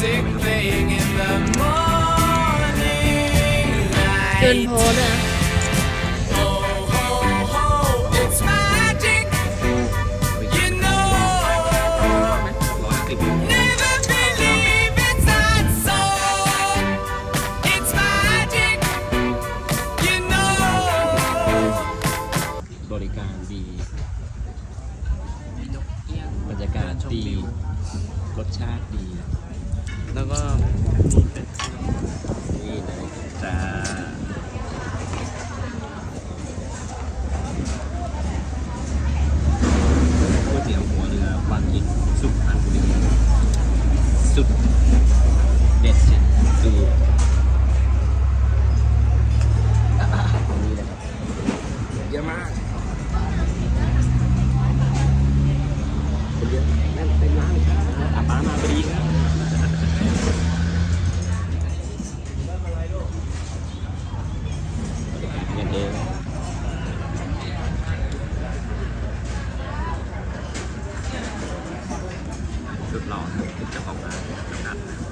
music playing in the morning เกิน light. โพสอะ Ho, ho, ho, it's magic. You know, ร้อยสิบ never believe it's not so. It's magic. You know. บริการดีบรรยากาศดี รสชาติดี แล้วก็นี่เลยจ้าก๋วยเตี๋ยวหัวเรือวางยิงสุพรรณบุรีสุดเด็ดเด็ดดูอะนี้เลยครับเยอะมาก สุดหล่อครับเจ้าของร้านจำกัดนะ